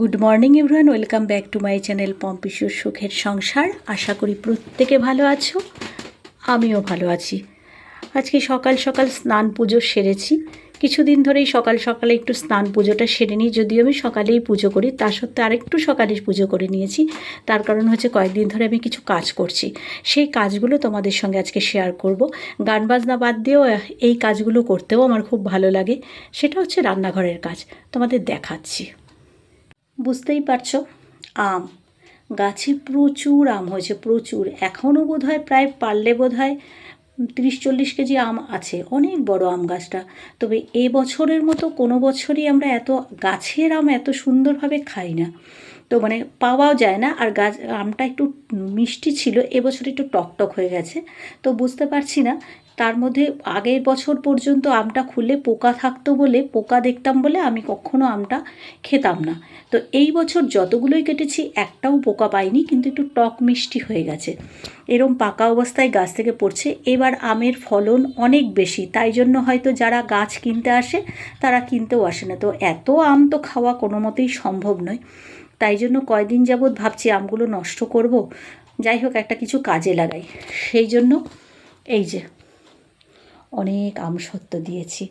Good morning everyone welcome back to my channel পম্পিসুর সুখের সংসার আশা করি প্রত্যেকে ভালো আছো। আমিও ভালো আছি। আজকে সকাল সকাল স্নান পুজো সেরেছি। কিছুদিন ধরেই সকাল সকালে একটু স্নান পুজোটা সেরে নিই, যদিও আমি সকালেই পুজো করি। তা সত্ত্বেও আরেকটু সকালে পুজো করে নিয়েছি। তার কারণ হচ্ছে কয়েকদিন ধরে আমি কিছু কাজ করছি। সেই কাজগুলো তোমাদের সঙ্গে আজকে শেয়ার করব। গান বাজনা বাদ দিয়েও এই কাজগুলো করতেও আমার খুব ভালো লাগে। সেটা হচ্ছে রান্নাঘরের কাজ। তোমাদের দেখাচ্ছি। বুঝতেই পারছ? আম। গাছে প্রচুর আম হয়েছে, প্রচুর। এখনও বোধ হয় প্রায় পারলে বোধ হয় তিরিশ চল্লিশ কেজি আম আছে, অনেক বড় আম গাছটা। তবে এ বছরের মতো কোনো বছরই আমরা এত গাছের আম এত সুন্দরভাবে খাই না। তো মানে পাওয়াও যায় না, আর গাছ, আমটা একটু মিষ্টি ছিল এবছর একটু টকটক হয়ে গেছে। তো বুঝতে পারছি না তার মধ্যে আগের বছর পর্যন্ত আমটা খুলে পোকা থাকতো বলে, পোকা দেখতাম বলে আমি কখনো আমটা খেতাম না। তো এই বছর যতগুলোই কেটেছি, একটাও পোকা পাইনি, কিন্তু একটু টক মিষ্টি হয়ে গেছে। এরম পাকা অবস্থায় গাছ থেকে পড়ছে। এবার আমের ফলন অনেক বেশি, তাই জন্য হয়তো যারা গাছ কিনতে আসে, তারা কিনতেও আসে না। তো এত আম তো খাওয়া কোনো মতেই সম্ভব নয়। তাই জন্য কয়দিন যাবৎ ভাবছি আমগুলো নষ্ট করব। যাই হোক, একটা কিছু কাজে লাগাই। সেই জন্য এই যে অনেক আমসত্ত্ব দিয়েছি।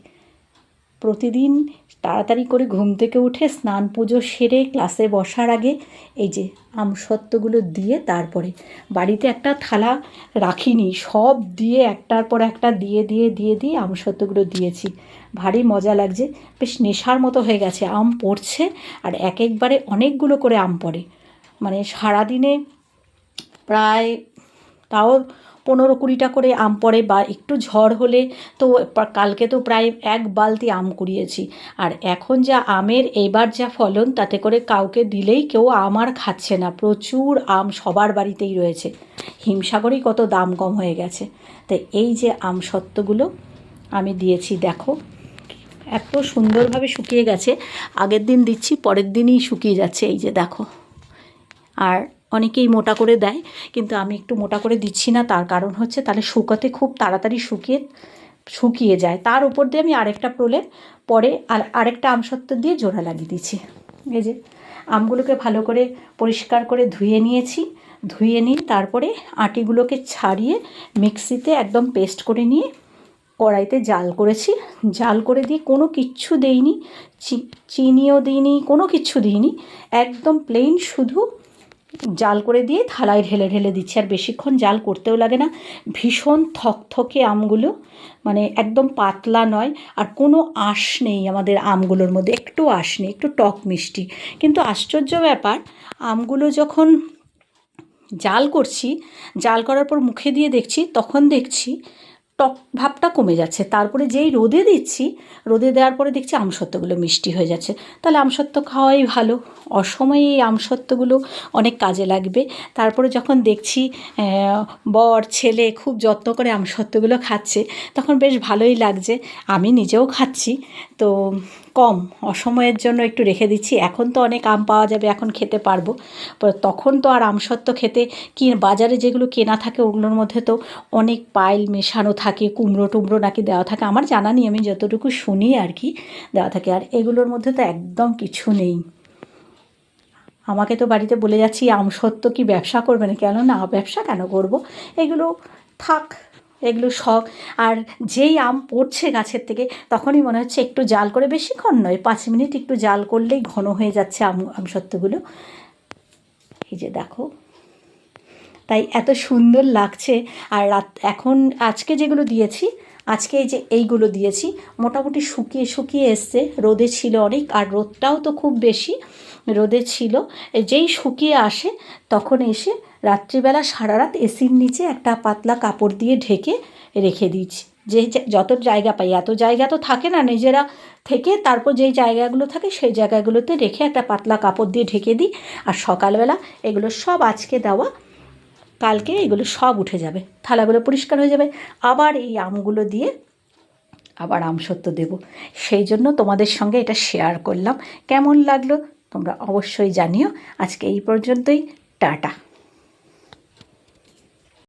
প্রতিদিন তাড়াতাড়ি করে ঘুম থেকে উঠে স্নান পুজো সেরে ক্লাসে বসার আগে এই যে আমসত্ত্বগুলো দিয়ে তারপরে বাড়িতে একটা থালা রাখিনি, সব দিয়ে একটার পর একটা দিয়ে দিয়ে দিয়ে দিয়ে আমসত্ত্বগুলো দিয়েছি। ভারী মজা লাগছে, বেশ নেশার মতো হয়ে গেছে, আম পড়ছে আর এক একবারে অনেকগুলো করে আম পড়ে। মানে সারাদিনে প্রায় তাও পনেরো কুড়িটা করে আম পড়ে বা একটু ঝড় হলে তো কালকে তো প্রায় এক বালতি আম কুড়িয়েছি। আর এখন যা আমের এবার যা ফলন, তাতে করে কাউকে দিলেই কেউ আম আর খাচ্ছে না। প্রচুর আম সবার বাড়িতেই রয়েছে। হিমসাগরেই কত দাম কম হয়ে গেছে। তাই এই যে আম সত্ত্বগুলো আমি দিয়েছি, দেখো। এত সুন্দরভাবে শুকিয়ে গেছে। আগের দিন দিচ্ছি, পরের দিনই শুকিয়ে যাচ্ছে, এই যে দেখো। আর অনেকেই মোটা করে দেয়, কিন্তু আমি একটু মোটা করে দিচ্ছি না, তার কারণ হচ্ছে তাহলে শুকাতে খুব তাড়াতাড়ি শুকিয়ে শুকিয়ে যায়। তার উপর দিয়ে আমি আরেকটা প্রলেপ পরে আর আরেকটা আমসত্ত্ব দিয়ে জোড়া লাগিয়ে দিচ্ছি এই যে, আমগুলোকে ভালো করে পরিষ্কার করে ধুয়ে নিয়েছি, ধুয়ে নিয়ে তারপরে আটিগুলোকে ছাড়িয়ে মিক্সিতে একদম পেস্ট করে নিয়ে কড়াইতে জাল করেছি। জাল করে দিয়ে কোনো কিচ্ছু দেইনি চিনিও দিইনি, কোনো কিচ্ছু দিইনি, একদম প্লেন শুধু জাল করে দিয়ে থালায় ঢেলে ঢেলে দিচ্ছি। আর বেশিক্ষণ জাল করতেও লাগে না। ভীষণ থকথকে আমগুলো। মানে একদম পাতলা নয়। আর কোনো আঁশ নেই আমাদের আমগুলোর মধ্যে। একটু আঁশ নেই, একটু টক মিষ্টি। কিন্তু আশ্চর্য ব্যাপার, আমগুলো যখন জাল করছি, জাল করার পর মুখে দিয়ে দেখছি, তখন দেখছি টক ভাবটা কমে যাচ্ছে। তারপরে যেই রোদে দিচ্ছি, রোদে দেওয়ার পরে দেখছি আমসত্ত্বগুলো মিষ্টি হয়ে যাচ্ছে। তাহলে আমসত্ত্ব খাওয়াই ভালো। অসময়ে এই আমসত্ত্বগুলো অনেক কাজে লাগবে। তারপরে যখন দেখছি বর, ছেলে খুব যত্ন করে আমসত্ত্বগুলো খাচ্ছে, তখন বেশ ভালোই লাগছে। আমি নিজেও খাচ্ছি। তো কম। অসময়ের জন্য একটু রেখে দিচ্ছি। এখন তো অনেক আম পাওয়া যাবে, এখন খেতে পারব। তখন তো আর আমসত্ত্ব খেতে কি, বাজারে যেগুলো কেনা থাকে ওগুলোর মধ্যে তো অনেক পাইল মেশানো থাকে, কুমড়ো টুমড়ো নাকি দেওয়া থাকে। আমার জানা নেই, আমি যতটুকু শুনি আর কি দেওয়া থাকে। আর এগুলোর মধ্যে তো একদম কিছু নেই। আমাকে তো বাড়িতে বলে যাচ্ছি, আমসত্ত্ব কি ব্যবসা করবে না? কেন না ব্যবসা কেন করব? এগুলো থাক। এগুলো শখ। আর যেই আম পড়ছে গাছের থেকে, তখনই মনে হচ্ছে একটু জাল করে, বেশিক্ষণ নয়, পাঁচ মিনিট একটু জাল করলেই ঘন হয়ে যাচ্ছে আম আমসত্ত্বগুলো এই যে দেখো, তাই এত সুন্দর লাগছে। আর রাত, এখন আজকে যেগুলো দিয়েছি, আজকে এই যে এইগুলো দিয়েছি, মোটামুটি শুকিয়ে শুকিয়ে এসছে। রোদে ছিল অনেক, আর রোদটাও তো খুব বেশি। রোদে ছিল। যেই শুকিয়ে আসে, তখন এসে রাত্রিবেলা সারা রাত এসির নিচে একটা পাতলা কাপড় দিয়ে ঢেকে রেখে দিচ্ছি যে যত জায়গা পাই, এত জায়গা তো থাকে না, নিজেরা থেকে তারপর যেই জায়গাগুলো থাকে, সেই জায়গাগুলোতে রেখে একটা পাতলা কাপড় দিয়ে ঢেকে দিই। আর সকালবেলা এগুলো সব আজকে দেওয়া, কালকে এগুলো সব উঠে যাবে। থালাগুলো পরিষ্কার হয়ে যাবে। আবার এই আমগুলো দিয়ে আবার আমসত্ব দেব। সেই জন্য তোমাদের সঙ্গে এটা শেয়ার করলাম। কেমন লাগল? তোমরা অবশ্যই জানিও। আজকে এই পর্যন্তই টাটা।